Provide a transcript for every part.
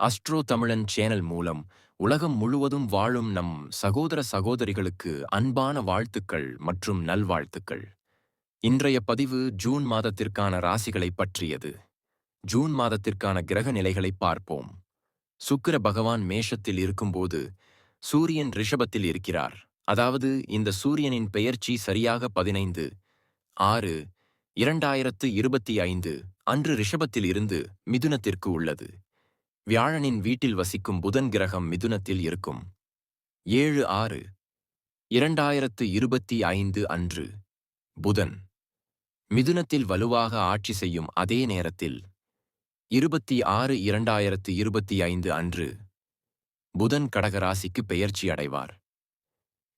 Astro தமிழன் channel மூலம் உலகம் முழுவதும் வாழும் நம் சகோதர சகோதரிகளுக்கு அன்பான வாழ்த்துக்கள் மற்றும் நல்வாழ்த்துக்கள். இன்றைய பதிவு ஜூன் மாதத்திற்கான ராசிகளை பற்றியது. ஜூன் மாதத்திற்கான கிரக நிலைகளை பார்ப்போம். சுக்கிர பகவான் மேஷத்தில் இருக்கும்போது சூரியன் ரிஷபத்தில் இருக்கிறார். அதாவது இந்த சூரியனின் பெயர்ச்சி சரியாக பதினைந்து ஆறு இரண்டாயிரத்து இருபத்தி ஐந்து அன்று ரிஷபத்தில் இருந்து மிதுனத்திற்கு உள்ளது. வியாழனின் வீட்டில் வசிக்கும் புதன் கிரகம் மிதுனத்தில் இருக்கும். ஏழு ஆறு இரண்டாயிரத்து இருபத்தி ஐந்து அன்று புதன். மிதுனத்தில் வலுவாக ஆட்சி செய்யும் அதே நேரத்தில் இருபத்தி ஆறு இரண்டாயிரத்து இருபத்தி ஐந்து அன்று புதன் கடகராசிக்கு பெயர்ச்சி அடைவார்.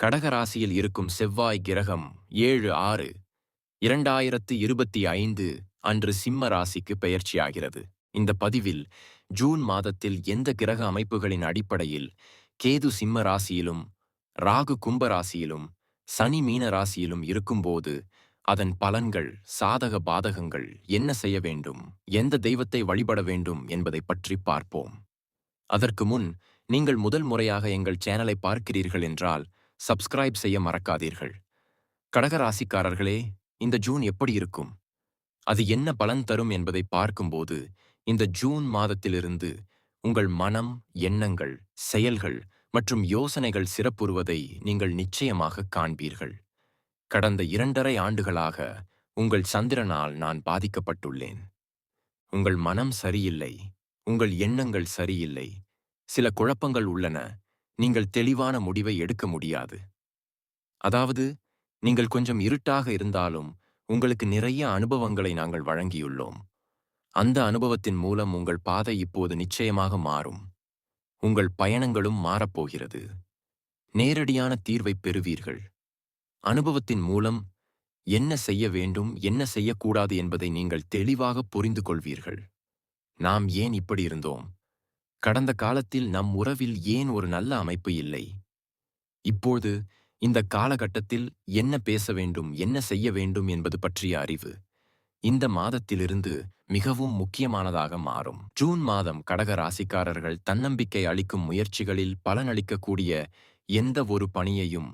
கடகராசியில் இருக்கும் செவ்வாய் கிரகம் ஏழு ஆறு இரண்டாயிரத்து இருபத்தி ஐந்து அன்று சிம்ம ராசிக்கு பெயர்ச்சியாகிறது இந்த பதிவில் ஜூன் மாதத்தில் எந்த கிரக அமைப்புகளின் அடிப்படையில் கேது சிம்ம ராசியிலும் ராகு கும்ப ராசியிலும் சனி மீன ராசியிலும் இருக்கும்போது அதன் பலன்கள் சாதக பாதகங்கள் என்ன செய்ய வேண்டும் எந்த தெய்வத்தை வழிபட வேண்டும் என்பதை பற்றி பார்ப்போம். அதற்கு முன் நீங்கள் முதல் முறையாக எங்கள் சேனலை பார்க்கிறீர்கள் என்றால் சப்ஸ்கிரைப் செய்ய மறக்காதீர்கள். கடகராசிக்காரர்களே இந்த ஜூன் எப்படி இருக்கும்? அது என்ன பலன் தரும் என்பதை பார்க்கும்போது இந்த ஜூன் மாதத்திலிருந்து உங்கள் மனம் எண்ணங்கள் செயல்கள் மற்றும் யோசனைகள் சிறப்புறுவதை நீங்கள் நிச்சயமாக காண்பீர்கள். கடந்த இரண்டரை ஆண்டுகளாக உங்கள் சந்திரனால் நான் பாதிக்கப்பட்டுள்ளேன். உங்கள் மனம் சரியில்லை உங்கள் எண்ணங்கள் சரியில்லை சில குழப்பங்கள் உள்ளன நீங்கள் தெளிவான முடிவை எடுக்க முடியாது. அதாவது நீங்கள் கொஞ்சம் இருட்டாக இருந்தாலும் உங்களுக்கு நிறைய அனுபவங்களை நாங்கள் வழங்கியுள்ளோம். அந்த அனுபவத்தின் மூலம் உங்கள் பாதை இப்போது நிச்சயமாக மாறும். உங்கள் பயணங்களும் மாறப்போகிறது. நேரடியான தீர்வை பெறுவீர்கள். அனுபவத்தின் மூலம் என்ன செய்ய வேண்டும் என்ன செய்யக்கூடாது என்பதை நீங்கள் தெளிவாக புரிந்து கொள்வீர்கள் நாம் ஏன் இப்படி இருந்தோம்? கடந்த காலத்தில் நம் உறவில் ஏன் ஒரு நல்ல அமைப்பு இல்லை? இப்போது இந்த காலகட்டத்தில் என்ன பேச வேண்டும் என்ன செய்ய வேண்டும் என்பது பற்றிய அறிவு. இந்த மாதத்திலிருந்து மிகவும் முக்கியமானதாக மாறும். ஜூன் மாதம் கடக ராசிக்காரர்கள் தன்னம்பிக்கை அளிக்கும் முயற்சிகளில் பலனளிக்கக்கூடிய எந்த ஒரு பணியையும்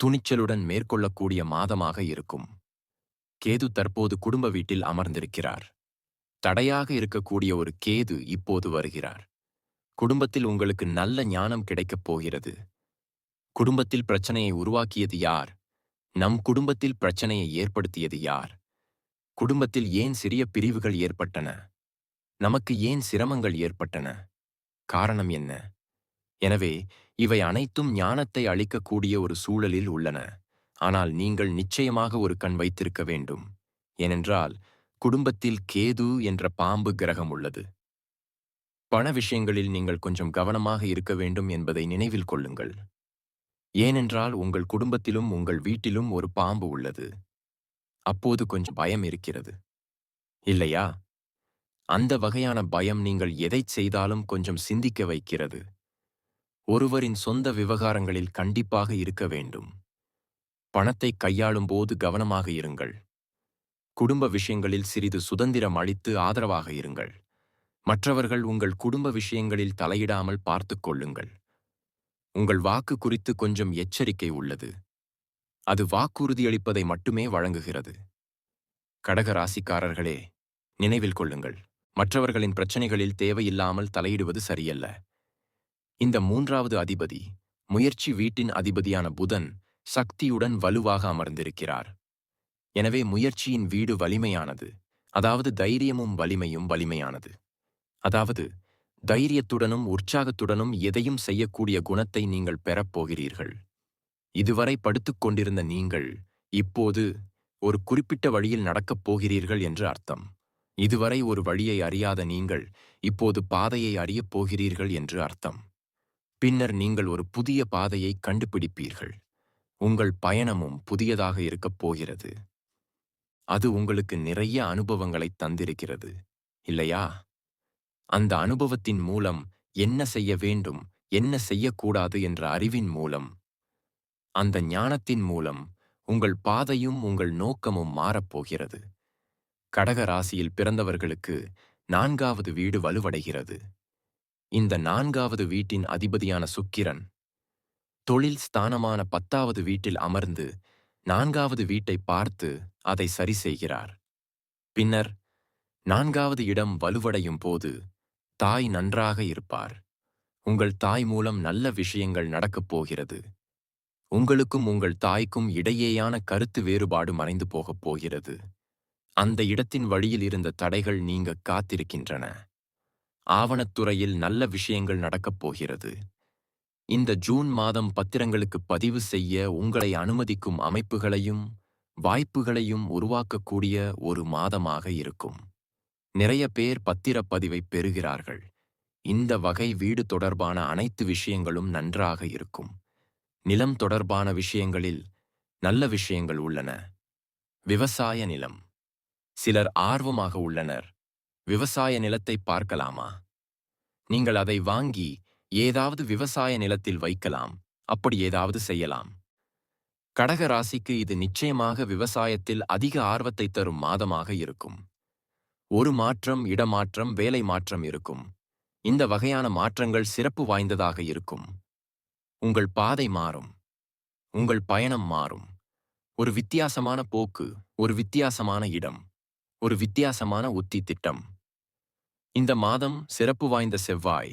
துணிச்சலுடன் மேற்கொள்ளக்கூடிய மாதமாக இருக்கும். கேது தற்போது குடும்ப வீட்டில் அமர்ந்திருக்கிறார். தடையாக இருக்கக்கூடிய ஒரு கேது இப்போது வருகிறார். குடும்பத்தில் உங்களுக்கு நல்ல ஞானம் கிடைக்கப் போகிறது. குடும்பத்தில் பிரச்சனையை உருவாக்கியது யார்? நம் குடும்பத்தில் பிரச்சனையை ஏற்படுத்தியது யார்? குடும்பத்தில் ஏன் சிறிய பிரிவுகள் ஏற்பட்டன? நமக்கு ஏன் சிரமங்கள் ஏற்பட்டன? காரணம் என்ன? எனவே இவை அனைத்தும் ஞானத்தை அளிக்கக்கூடிய ஒரு சூழலில் உள்ளன. ஆனால் நீங்கள் நிச்சயமாக ஒரு கண் வைத்திருக்க வேண்டும். ஏனென்றால் குடும்பத்தில் கேது என்ற பாம்பு கிரகம் உள்ளது. பண விஷயங்களில் நீங்கள் கொஞ்சம் கவனமாக இருக்க வேண்டும் என்பதை நினைவில் கொள்ளுங்கள். ஏனென்றால் உங்கள் குடும்பத்திலும் உங்கள் வீட்டிலும் ஒரு பாம்பு உள்ளது. அப்போது கொஞ்சம் பயம் இருக்கிறது. இல்லையா? அந்த வகையான பயம் நீங்கள் எதைச் செய்தாலும் கொஞ்சம் சிந்திக்க வைக்கிறது. ஒருவரின் சொந்த விவகாரங்களில் கண்டிப்பாக இருக்க வேண்டும். பணத்தை கையாளும் போது கவனமாக இருங்கள். குடும்ப விஷயங்களில் சிறிது சுதந்திரம் அளித்து ஆதரவாக இருங்கள். மற்றவர்கள் உங்கள் குடும்ப விஷயங்களில் தலையிடாமல் பார்த்துக் கொள்ளுங்கள். உங்கள் வாக்கு குறித்து கொஞ்சம் எச்சரிக்கை உள்ளது. அது வாக்குறுதியளிப்பதை மட்டுமே வழங்குகிறது. கடக ராசிக்காரர்களே நினைவில் கொள்ளுங்கள். மற்றவர்களின் பிரச்சனைகளில் தேவையில்லாமல் தலையிடுவது சரியல்ல. இந்த மூன்றாவது அதிபதி முயற்சி வீட்டின் அதிபதியான புதன் சக்தியுடன் வலுவாக அமர்ந்திருக்கிறார். எனவே முயற்சியின் வீடு வலிமையானது. அதாவது தைரியமும் வலிமையும் வலிமையானது. அதாவது தைரியத்துடனும் உற்சாகத்துடனும் எதையும் செய்யக்கூடிய குணத்தை நீங்கள் பெறப்போகிறீர்கள் இதுவரை படுத்துக் கொண்டிருந்த நீங்கள் இப்போது ஒரு குறிப்பிட்ட வழியில் நடக்கப் போகிறீர்கள் என்று அர்த்தம். இதுவரை ஒரு வழியை அறியாத நீங்கள் இப்போது பாதையை அறியப் போகிறீர்கள் என்று அர்த்தம். பின்னர் நீங்கள் ஒரு புதிய பாதையை கண்டுபிடிப்பீர்கள். உங்கள் பயணமும் புதியதாக இருக்கப் போகிறது. அது உங்களுக்கு நிறைய அனுபவங்களைத் தந்திருக்கிறது. இல்லையா? அந்த அனுபவத்தின் மூலம் என்ன செய்ய வேண்டும் என்ன செய்யக்கூடாது என்ற அறிவின் மூலம் அந்த ஞானத்தின் மூலம் உங்கள் பாதையும் உங்கள் நோக்கமும் மாறப்போகிறது கடக ராசியில் பிறந்தவர்களுக்கு நான்காவது வீடு வலுவடைகிறது. இந்த நான்காவது வீட்டின் அதிபதியான சுக்கிரன் தொழில் ஸ்தானமான பத்தாவது வீட்டில் அமர்ந்து நான்காவது வீட்டை பார்த்து அதை சரி செய்கிறார். பின்னர் நான்காவது இடம் வலுவடையும் போது தாய் நன்றாக இருப்பார். உங்கள் தாய் மூலம் நல்ல விஷயங்கள் நடக்கப் போகிறது. உங்களுக்கும் உங்கள் தாய்க்கும் இடையேயான கருத்து வேறுபாடு மறைந்து போகப் போகிறது. அந்த இடத்தின் வழியில் இருந்த தடைகள் நீங்க காத்திருக்கின்றன. ஆவணத்துறையில் நல்ல விஷயங்கள் நடக்கப் போகிறது. இந்த ஜூன் மாதம் பத்திரங்களுக்கு பதிவு செய்ய உங்களை அனுமதிக்கும் அமைப்புகளையும் வாய்ப்புகளையும் உருவாக்கக்கூடிய ஒரு மாதமாக இருக்கும். நிறைய பேர் பத்திரப்பதிவை பெறுகிறார்கள். இந்த வகை வீடு தொடர்பான அனைத்து விஷயங்களும் நன்றாக இருக்கும். நிலம் தொடர்பான விஷயங்களில் நல்ல விஷயங்கள் உள்ளன. விவசாய நிலம். சிலர் ஆர்வமாக உள்ளனர். விவசாய நிலத்தை பார்க்கலாமா? நீங்கள் அதை வாங்கி ஏதாவது விவசாய நிலத்தில் வைக்கலாம். அப்படி ஏதாவது செய்யலாம். கடக ராசிக்கு இது நிச்சயமாக விவசாயத்தில் அதிக ஆர்வத்தை தரும் மாதமாக இருக்கும். ஒரு மாற்றம் இடமாற்றம் வேலை மாற்றம் இருக்கும். இந்த வகையான மாற்றங்கள் சிறப்பு வாய்ந்ததாக இருக்கும். உங்கள் பாதை மாறும். உங்கள் பயணம் மாறும். ஒரு வித்தியாசமான போக்கு ஒரு வித்தியாசமான இடம் ஒரு வித்தியாசமான உத்தி திட்டம். இந்த மாதம் சிறப்பு வாய்ந்த செவ்வாய்.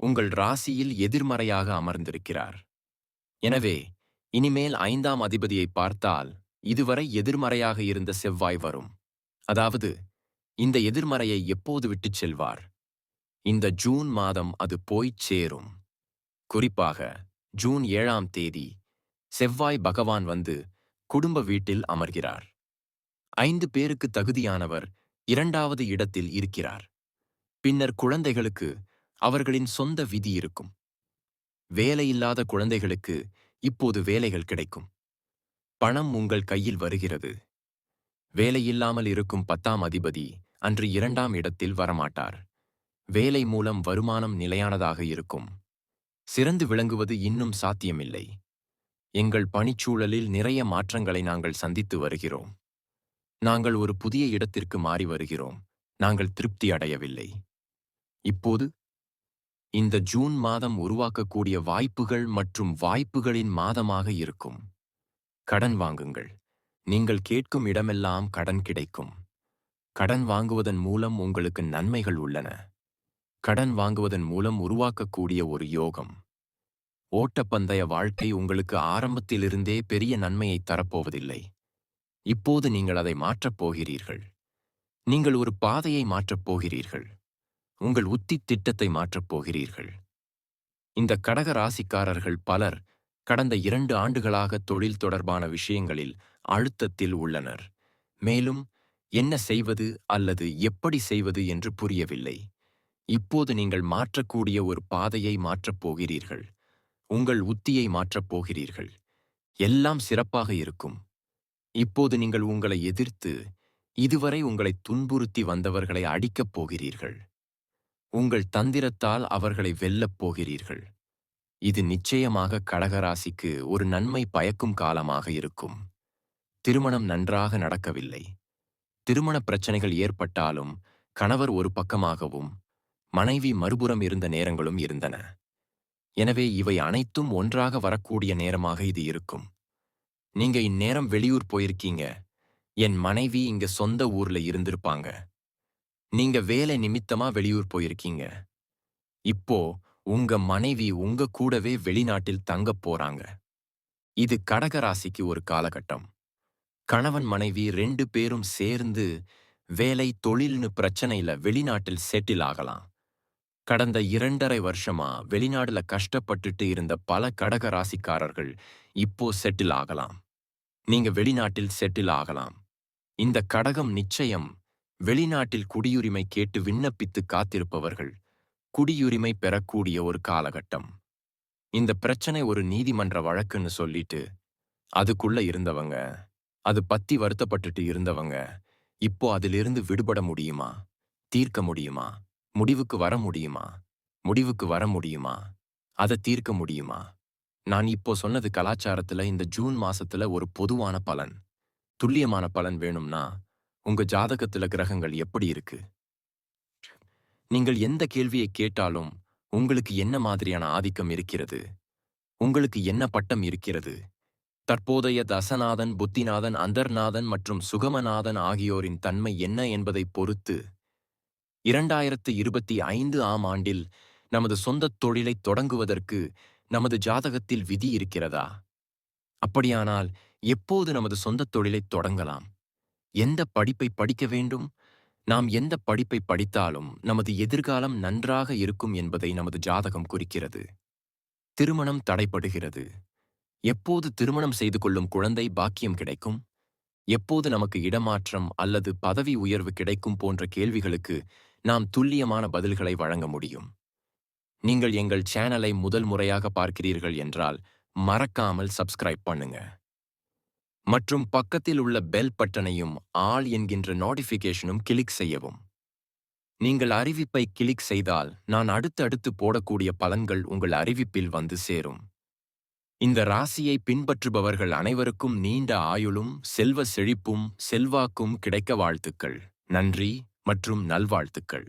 உங்கள் ராசியில் எதிர்மறையாக அமர்ந்திருக்கிறார். எனவே இனிமேல் ஐந்தாம் அதிபதியை பார்த்தால் இதுவரை எதிர்மறையாக இருந்த செவ்வாய் வரும். அதாவது இந்த எதிர்மறையை எப்போது விட்டுச் செல்வார்? இந்த ஜூன் மாதம் அது போய்ச் சேரும். குறிப்பாக ஜூன் ஏழாம் தேதி செவ்வாய் பகவான் வந்து குடும்ப வீட்டில் அமர்கிறார். ஐந்து பேருக்கு தகுதியானவர் இரண்டாவது இடத்தில் இருக்கிறார். பின்னர் குழந்தைகளுக்கு அவர்களின் சொந்த விதி இருக்கும். வேலையில்லாத குழந்தைகளுக்கு இப்போது வேலைகள் கிடைக்கும். பணம் உங்கள் கையில் வருகிறது. வேலையில்லாமல் இருக்கும் பத்தாம் அதிபதி அன்று இரண்டாம் இடத்தில் வரமாட்டார். வேலை மூலம் வருமானம் நிலையானதாக இருக்கும். சிறந்து விளங்குவது இன்னும் சாத்தியமில்லை. எங்கள் பணிச்சூழலில் நிறைய மாற்றங்களை நாங்கள் சந்தித்து வருகிறோம். நாங்கள் ஒரு புதிய இடத்திற்கு மாறி வருகிறோம். நாங்கள் திருப்தி அடையவில்லை. இப்போது இந்த ஜூன் மாதம் உருவாக்கக்கூடிய வாய்ப்புகள் மற்றும் வாய்ப்புகளின் மாதமாக இருக்கும். கடன் வாங்குங்கள். நீங்கள் கேட்கும் இடமெல்லாம் கடன் கிடைக்கும். கடன் வாங்குவதன் மூலம் உங்களுக்கு நன்மைகள் உள்ளன. கடன் வாங்குவதன் மூலம் உருவாக்கக்கூடிய ஒரு யோகம். ஓட்டப்பந்தய வாழ்க்கை உங்களுக்கு ஆரம்பத்திலிருந்தே பெரிய நன்மையை தரப்போவதில்லை. இப்போது நீங்கள் அதை மாற்றப் போகிறீர்கள். நீங்கள் ஒரு பாதையை மாற்றப் போகிறீர்கள். உங்கள் உத்தி திட்டத்தை மாற்றப் போகிறீர்கள். இந்த கடக ராசிக்காரர்கள் பலர் கடந்த இரண்டு ஆண்டுகளாக தொழில் தொடர்பான விஷயங்களில் அழுத்தத்தில் உள்ளனர். மேலும் என்ன செய்வது அல்லது எப்படி செய்வது என்று புரியவில்லை. இப்போது நீங்கள் மாற்றக்கூடிய ஒரு பாதையை மாற்றப் போகிறீர்கள். உங்கள் உத்தியை மாற்றப் போகிறீர்கள். எல்லாம் சிறப்பாக இருக்கும். இப்போது நீங்கள் உங்களை எதிர்த்து இதுவரை உங்களை துன்புறுத்தி வந்தவர்களை அடிக்கப் போகிறீர்கள். உங்கள் தந்திரத்தால் அவர்களை வெல்லப் போகிறீர்கள். இது நிச்சயமாக கடகராசிக்கு ஒரு நன்மை பயக்கும் காலமாக இருக்கும். திருமணம் நன்றாக நடக்கவில்லை. திருமண பிரச்சனைகள் ஏற்பட்டாலும் கணவர் ஒரு பக்கமாகவும் மனைவி மறுபுறம் இருந்த நேரங்களும் இருந்தன. எனவே இவை அனைத்தும் ஒன்றாக வரக்கூடிய நேரமாக இது இருக்கும். நீங்க இந்நேரம் வெளியூர் போயிருக்கீங்க. என் மனைவி இங்க சொந்த ஊர்ல இருந்திருப்பாங்க. நீங்க வேலை நிமித்தமா வெளியூர் போயிருக்கீங்க. இப்போ உங்க மனைவி உங்க கூடவே வெளிநாட்டில் தங்கப் போறாங்க. இது கடகராசிக்கு ஒரு காலகட்டம். கணவன் மனைவி ரெண்டு பேரும் சேர்ந்து வேலை தொழில்னு பிரச்சனையில வெளிநாட்டில் செட்டில் ஆகலாம். கடந்த இரண்டரை வருஷமா வெளிநாடுல கஷ்டப்பட்டுட்டு இருந்த பல கடக ராசிக்காரர்கள் இப்போ செட்டில் ஆகலாம். நீங்க வெளிநாட்டில் செட்டில் ஆகலாம். இந்த கடகம் நிச்சயம் வெளிநாட்டில் குடியுரிமை கேட்டு விண்ணப்பித்து காத்திருப்பவர்கள் குடியுரிமை பெறக்கூடிய ஒரு காலகட்டம். இந்த பிரச்சனை ஒரு நீதிமன்ற வழக்குன்னு சொல்லிட்டு அதுக்குள்ள இருந்தவங்க அது பத்தி வருத்தப்பட்டுட்டு இருந்தவங்க இப்போ அதிலிருந்து விடுபட முடியுமா? தீர்க்க முடியுமா? முடிவுக்கு வர முடியுமா? முடிவுக்கு வர முடியுமா? அதை தீர்க்க முடியுமா? நான் இப்போ சொன்னது கலாச்சாரத்துல இந்த ஜூன் மாசத்துல ஒரு பொதுவான பலன். துல்லியமான பலன் வேணும்னா உங்க ஜாதகத்துல கிரகங்கள் எப்படி இருக்கு? நீங்கள் எந்த கேள்வியை கேட்டாலும் உங்களுக்கு என்ன மாதிரியான ஆதிக்கம் இருக்கிறது? உங்களுக்கு என்ன பட்டம் இருக்கிறது? தற்போதைய தசநாதன் புத்திநாதன் அந்தர்நாதன் மற்றும் சுகமநாதன் ஆகியோரின் தன்மை என்ன என்பதைப் பொறுத்து இரண்டாயிரத்து இருபத்தி ஐந்து ஆம் ஆண்டில் நமது சொந்தத் தொழிலைத் தொடங்குவதற்கு நமது ஜாதகத்தில் விதி இருக்கிறதா? அப்படியானால் எப்போது நமது சொந்தத் தொழிலைத் தொடங்கலாம்? எந்த படிப்பை படிக்க வேண்டும்? நாம் எந்த படிப்பை படித்தாலும் நமது எதிர்காலம் நன்றாக இருக்கும் என்பதை நமது ஜாதகம் குறிக்கிறது. திருமணம் தடைப்படுகிறது எப்போது திருமணம் செய்து கொள்ளும் குழந்தை பாக்கியம் கிடைக்கும்? எப்போது நமக்கு இடமாற்றம் அல்லது பதவி உயர்வு கிடைக்கும் போன்ற கேள்விகளுக்கு நாம் துல்லியமான பதில்களை வழங்க முடியும். நீங்கள் எங்கள் சேனலை முதல் முறையாக பார்க்கிறீர்கள் என்றால் மறக்காமல் சப்ஸ்கிரைப் பண்ணுங்க. மற்றும் பக்கத்தில் உள்ள பெல் பட்டனையும் ஆல் என்கின்ற நோட்டிஃபிகேஷனும் கிளிக் செய்யவும். நீங்கள் அறிவிப்பை கிளிக் செய்தால் நான் அடுத்தடுத்து போடக்கூடிய பலன்கள் உங்கள் அறிவிப்பில் வந்து சேரும். இந்த ராசியை பின்பற்றுபவர்கள் அனைவருக்கும் நீண்ட ஆயுளும் செல்வ செழிப்பும் செல்வாக்கும் கிடைக்க வாழ்த்துக்கள். நன்றி. மற்றும் நல்வாழ்த்துக்கள்.